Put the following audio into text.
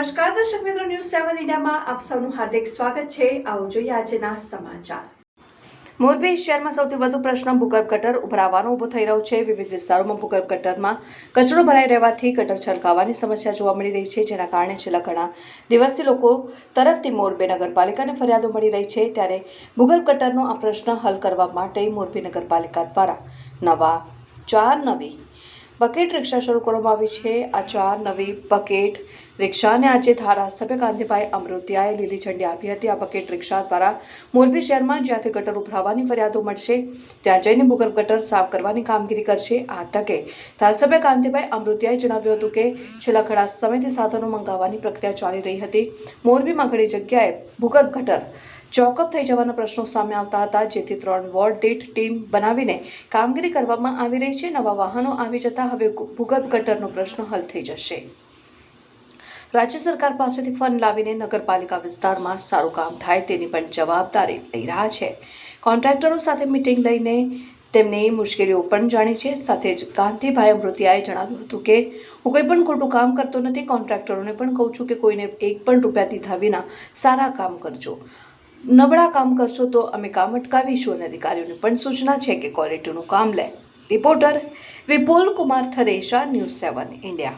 સેવન ઇન્ડિયામાં આપ સૌનું હાર્દિક સ્વાગત છે. આવો જોઈએ આજના સમાચાર. મોરબી શહેરમાં સૌથી વધુ પ્રશ્ન ભૂગર્ભ ગટર ઉભરાવાનો ઊભો થઈ રહ્યો છે. વિવિધ વિસ્તારોમાં ભૂગર્ભ ગટરમાં કચરો ભરાઈ રહેવાથી ગટર છલકાવાની સમસ્યા જોવા મળી રહી છે, જેના કારણે છેલ્લા ઘણા દિવસથી લોકો તરફથી મોરબી નગરપાલિકાને ફરિયાદો મળી રહી છે. ત્યારે ભૂગર્ભ ગટરનો આ પ્રશ્ન હલ કરવા માટે મોરબી નગરપાલિકા દ્વારા નવા, ચાર નવી બકેટ રિક્ષા શરૂ કરવામાં આવી છે. આ ચાર નવી બકેટ રિક્ષાને આજે ધારાસભ્ય કાંતિભાઈ અમૃતિયાએ લીલી ઝંડી આપી હતી. આ બકેટ રિક્ષા દ્વારા મોરબી શહેરમાં જ્યાંથી ગટર ઉભરાવાની ફરિયાદો મળશે, ત્યાં જઈને ભૂગર્ભ ગટર સાફ કરવાની કામગીરી કરશે. આ તકે ધારાસભ્ય કાંતિભાઈ અમૃતિયાએ જણાવ્યું હતું કે, છેલ્લા ઘણા સમયથી સાધનો મંગાવવાની પ્રક્રિયા ચાલી રહી હતી. મોરબીમાં ઘણી જગ્યાએ ભૂગર્ભ ગટર ચોકઅપ થઈ જવાના પ્રશ્નો સામે આવતા હતા, જેથી ત્રણ વોર્ડ દીઠ ટીમ બનાવીને કામગીરી કરવામાં આવી રહી છે. નવા વાહનો આવી જતા હવે ભૂગર્ભ ગટરનો પ્રશ્ન હલ થઈ જશે. રાજ્ય સરકાર પાસેથી ફંડ લાવીને નગરપાલિકા વિસ્તારમાં સારું કામ થાય તેની પણ જવાબદારી લઈ રહ્યા છે. કોન્ટ્રાક્ટરો સાથે મિટિંગ લઈને તેમની મુશ્કેલીઓ પણ જાણી છે. સાથે જ કાંતિભાઈ અમૃતિયાએ જણાવ્યું હતું કે, હું કોઈ પણ ખોટું કામ કરતો નથી. કોન્ટ્રાક્ટરોને પણ કહું છું કે કોઈને એક પણ રૂપિયા દીધા વિના સારા કામ કરજો. નબળા કામ કરશો તો અમે કામ અટકાવીશું અને અધિકારીઓને પણ સૂચના છે કે ક્વોલિટીનું કામ લે. રિપોર્ટર વિપુલ કુમાર થરેશા ન્યૂઝ સેવન ઇન્ડિયા